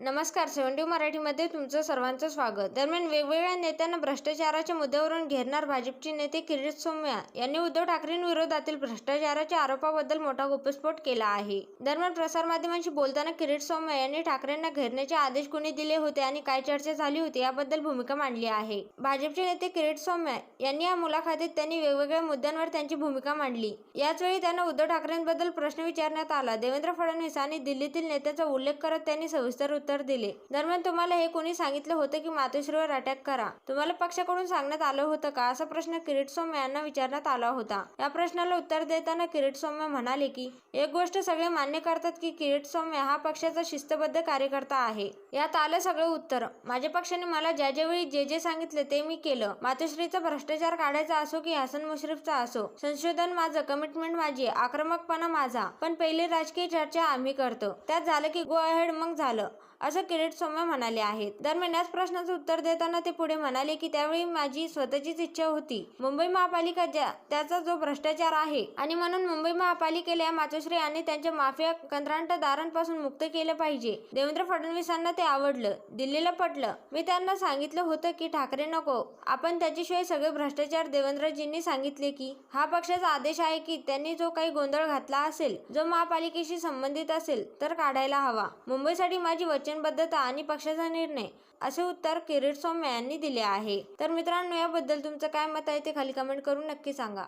नमस्कार सेव्हन्टी मराठीमध्ये तुमचं सर्वांचं स्वागत. दरम्यान वेगवेगळ्या नेत्यांना भ्रष्टाचाराच्या मुद्द्यावरून घेरणार भाजपचे नेते किरीट सोम्या यांनी उद्धव ठाकरेंविरोधातील भ्रष्टाचाराच्या आरोपाबद्दल मोठा घटस्फोट केला आहे. दरम्यान प्रसारमाध्यमांशी बोलताना किरीट सोम्या यांनी ठाकरेंना घेरण्याचे आदेश कोणी दिले होते आणि काय चर्चा झाली होती याबद्दल भूमिका मांडली आहे. भाजपचे नेते किरीट सोम्या यांनी या मुलाखतीत त्यांनी वेगवेगळ्या मुद्द्यांवर त्यांची भूमिका मांडली. याचवेळी त्यांना उद्धव ठाकरेंबद्दल प्रश्न विचारण्यात आला. देवेंद्र फडणवीस आणि दिल्लीतील नेत्याचा उल्लेख करत त्यांनी सविस्तर उत्तर उत्तर दिले. दरम्यान तुम्हाला हे कोणी सांगितलं होतं की मातोश्रीवर अटॅक करा? तुम्हाला पक्षाकडून सांगण्यात आलं होतं का? असा प्रश्न किरीट सोमय्या यांना विचारण्यात आला होता. या प्रश्नाला उत्तर देताना किरीट सौम्य म्हणाले की एक गोष्ट सगळे मान्य करतात की किरीट सौम्य हा पक्षाचा शिस्तबद्ध कार्यकर्ता आहे. यात आलं सगळं उत्तर. माझ्या पक्षाने मला ज्या ज्यावेळी जे जे सांगितले ते मी केलं. मातोश्रीचा भ्रष्टाचार काढायचा असो की हसन मुश्रीफचा असो संशोधन माझं कमिटमेंट माझी आक्रमकपणा माझा. पण पहिली राजकीय चर्चा आम्ही करतो. त्यात झालं की गो अहेड मग झालं. असं किरीट सोमय्या म्हणाले आहेत दरम्यान याच प्रश्नाचं उत्तर देताना ते पुढे म्हणाले की त्यावेळी माझी स्वतःचीच इच्छा होती. मुंबई महापालिका ज्या त्याचा जो भ्रष्टाचार आहे आणि म्हणून मुंबई महापालिकेला या मातोश्री आणि त्यांच्या माफिया कंत्राटदारांपासून मुक्त केलं पाहिजे. देवेंद्र फडणवीसांना ते आवडलं. दिल्लीला पटलं. मी त्यांना सांगितलं होतं की ठाकरे नको. आपण त्याच्याशिवाय सगळे भ्रष्टाचार देवेंद्रजींनी सांगितले की हा पक्षाचा आदेश आहे की त्यांनी जो काही गोंधळ घातला असेल जो महापालिकेशी संबंधित असेल तर काढायला हवा. मुंबईसाठी माझी वचन वचनबद्धता आणि पक्षाचा निर्णय असे उत्तर किरीट सौम्या यांनी दिले आहे. तर मित्रांनो याबद्दल तुमचं काय मत आहे ते खाली कमेंट करून नक्की सांगा.